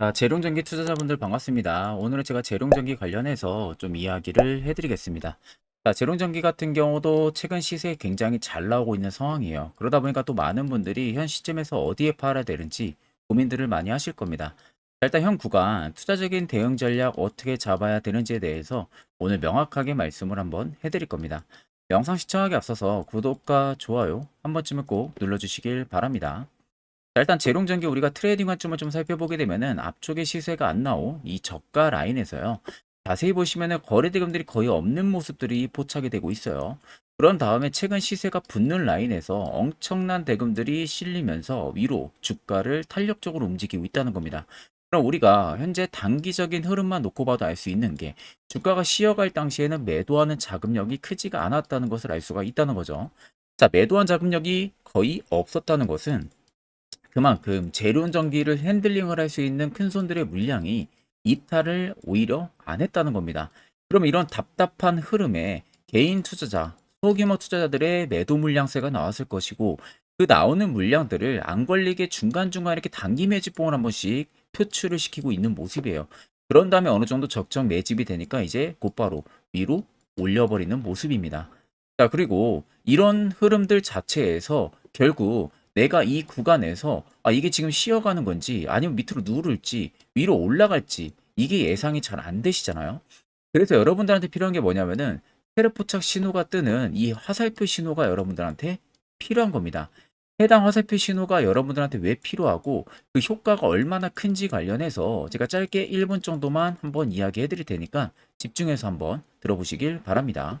자, 재룡전기 투자자분들 반갑습니다. 오늘은 제가 재룡전기 관련해서 좀 이야기를 해드리겠습니다. 자, 재룡전기 같은 경우도 최근 시세에 굉장히 잘 나오고 있는 상황이에요. 그러다 보니까 또 많은 분들이 현 시점에서 어디에 팔아야 되는지 고민들을 많이 하실 겁니다. 자, 일단 현 구간 투자적인 대응 전략 어떻게 잡아야 되는지에 대해서 오늘 명확하게 말씀을 한번 해드릴 겁니다. 영상 시청하기 앞서서 구독과 좋아요 한 번쯤은 꼭 눌러주시길 바랍니다. 자, 일단 재롱전기 우리가 트레이딩 관점을 좀 살펴보게 되면은 앞쪽에 시세가 안 나온 이 저가 라인에서요. 자세히 보시면은 거래대금들이 거의 없는 모습들이 포착이 되고 있어요. 그런 다음에 최근 시세가 붙는 라인에서 엄청난 대금들이 실리면서 위로 주가를 탄력적으로 움직이고 있다는 겁니다. 그럼 우리가 현재 단기적인 흐름만 놓고 봐도 알 수 있는 게 주가가 쉬어갈 당시에는 매도하는 자금력이 크지가 않았다는 것을 알 수가 있다는 거죠. 자, 매도한 자금력이 거의 없었다는 것은 그만큼 제론 전기를 핸들링을 할 수 있는 큰 손들의 물량이 이탈을 오히려 안 했다는 겁니다. 그럼 이런 답답한 흐름에 개인 투자자, 소규모 투자자들의 매도 물량세가 나왔을 것이고 그 나오는 물량들을 안 걸리게 중간중간 이렇게 단기 매집봉을 한 번씩 표출을 시키고 있는 모습이에요. 그런 다음에 어느 정도 적정 매집이 되니까 이제 곧바로 위로 올려버리는 모습입니다. 자, 그리고 이런 흐름들 자체에서 결국 내가 이 구간에서 아 이게 지금 쉬어가는 건지 아니면 밑으로 누를지 위로 올라갈지 이게 예상이 잘 안 되시잖아요. 그래서 여러분들한테 필요한 게 뭐냐면은 테레포착 신호가 뜨는 이 화살표 신호가 여러분들한테 필요한 겁니다. 해당 화살표 신호가 여러분들한테 왜 필요하고 그 효과가 얼마나 큰지 관련해서 제가 짧게 1분 정도만 한번 이야기해 드릴 테니까 집중해서 한번 들어보시길 바랍니다.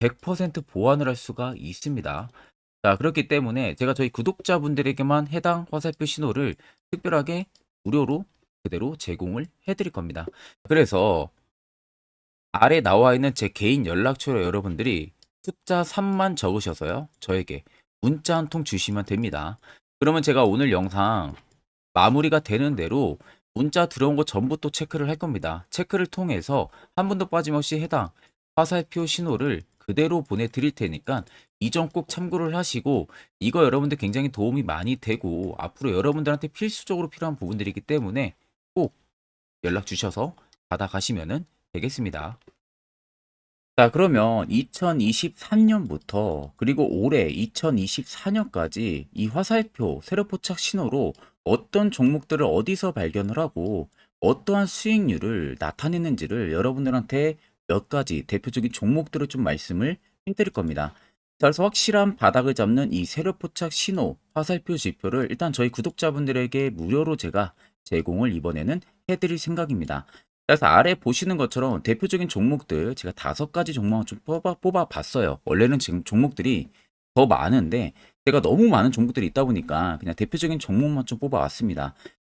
100% 보완을 할 수가 있습니다. 자, 그렇기 때문에 제가 저희 구독자분들에게만 해당 화살표 신호를 특별하게 무료로 그대로 제공을 해드릴 겁니다. 그래서 아래 나와 있는 제 개인 연락처로 여러분들이 숫자 3만 적으셔서요. 저에게 문자 한 통 주시면 됩니다. 그러면 제가 오늘 영상 마무리가 되는 대로 문자 들어온 거 전부 또 체크를 할 겁니다. 체크를 통해서 한 분도 빠짐없이 해당 화살표 신호를 그대로 보내드릴 테니까 이 점 꼭 참고를 하시고 이거 여러분들 굉장히 도움이 많이 되고 앞으로 여러분들한테 필수적으로 필요한 부분들이기 때문에 꼭 연락 주셔서 받아가시면 되겠습니다. 자, 그러면 2023년부터 그리고 올해 2024년까지 이 화살표 세력 포착 신호로 어떤 종목들을 어디서 발견을 하고 어떠한 수익률을 나타내는지를 여러분들한테 몇 가지 대표적인 종목들을 좀 말씀을 해드릴 겁니다. 자, 그래서 확실한 바닥을 잡는 이 세력 포착 신호 화살표 지표를 일단 저희 구독자분들에게 무료로 제가 제공을 이번에는 해드릴 생각입니다. 그래서 아래 보시는 것처럼 대표적인 종목들 제가 다섯 가지 종목을 좀 뽑아, 뽑아 봤어요. 원래는 지금 종목들이 더 많은데 제가 너무 많은 종목들이 있다 보니까 그냥 대표적인 종목만 좀 뽑아 왔습니다.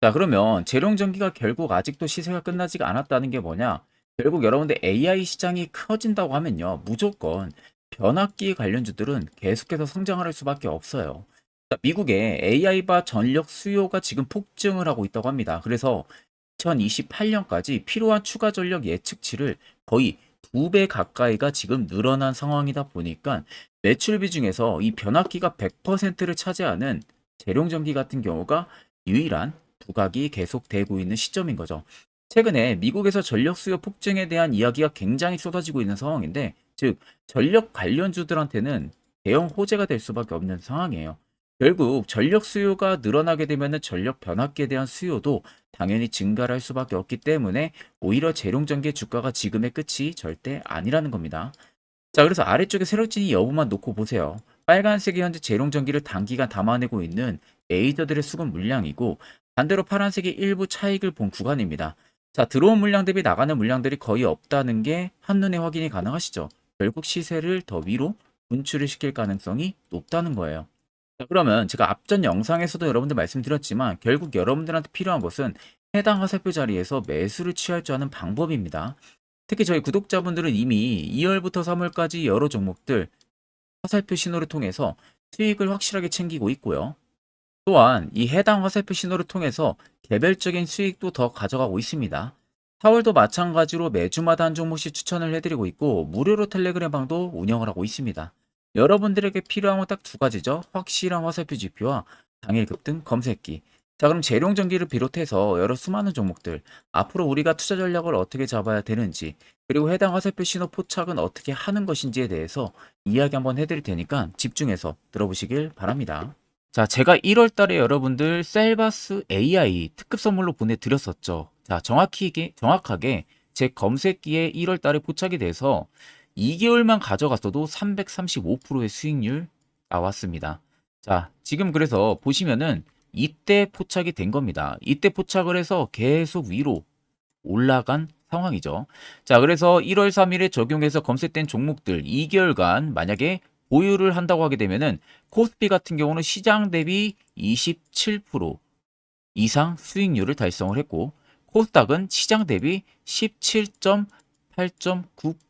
자, 그러면 재룡전기가 결국 아직도 시세가 끝나지가 않았다는 게 뭐냐? 결국 여러분들 AI 시장이 커진다고 하면요. 무조건 변압기 관련주들은 계속해서 성장을 할 수밖에 없어요. 자, 미국의 AI바 전력 수요가 지금 폭증을 하고 있다고 합니다. 그래서 2028년까지 필요한 추가 전력 예측치를 거의 두 배 가까이가 지금 늘어난 상황이다 보니까 매출비 중에서 이 변압기가 100%를 차지하는 재룡전기 같은 경우가 유일한 부각이 계속되고 있는 시점인 거죠. 최근에 미국에서 전력 수요 폭증에 대한 이야기가 굉장히 쏟아지고 있는 상황인데, 즉 전력 관련주들한테는 대형 호재가 될 수밖에 없는 상황이에요. 결국 전력 수요가 늘어나게 되면 전력 변압기에 대한 수요도 당연히 증가를 할 수밖에 없기 때문에 오히려 재룡전기의 주가가 지금의 끝이 절대 아니라는 겁니다. 자, 그래서 아래쪽에 세력진이 여부만 놓고 보세요. 빨간색이 현재 재룡전기를 단기간 담아내고 있는 메이저들의 수급 물량이고 반대로 파란색이 일부 차익을 본 구간입니다. 자, 들어온 물량 대비 나가는 물량들이 거의 없다는 게 한눈에 확인이 가능하시죠. 결국 시세를 더 위로 분출을 시킬 가능성이 높다는 거예요. 자, 그러면 제가 앞전 영상에서도 여러분들 말씀드렸지만 결국 여러분들한테 필요한 것은 해당 화살표 자리에서 매수를 취할 줄 아는 방법입니다. 특히 저희 구독자분들은 이미 2월부터 3월까지 여러 종목들 화살표 신호를 통해서 수익을 확실하게 챙기고 있고요. 또한 이 해당 화살표 신호를 통해서 개별적인 수익도 더 가져가고 있습니다. 4월도 마찬가지로 매주마다 한 종목씩 추천을 해드리고 있고 무료로 텔레그램 방도 운영을 하고 있습니다. 여러분들에게 필요한 건 딱 두 가지죠. 확실한 화살표 지표와 당일 급등 검색기. 자 그럼 재룡전기를 비롯해서 여러 수많은 종목들 앞으로 우리가 투자 전략을 어떻게 잡아야 되는지 그리고 해당 화살표 신호 포착은 어떻게 하는 것인지에 대해서 이야기 한번 해드릴 테니까 집중해서 들어보시길 바랍니다. 자, 제가 1월 달에 여러분들 셀바스 AI 특급 선물로 보내드렸었죠. 자, 정확히, 정확하게 제 검색기에 1월 달에 포착이 돼서 2개월만 가져갔어도 335%의 수익률 나왔습니다. 자, 지금 그래서 보시면은 이때 포착이 된 겁니다. 이때 포착을 해서 계속 위로 올라간 상황이죠. 자, 그래서 1월 3일에 적용해서 검색된 종목들 2개월간 만약에 보유를 한다고 하게 되면은 코스피 같은 경우는 시장 대비 27% 이상 수익률을 달성을 했고 코스닥은 시장 대비 17.8.9%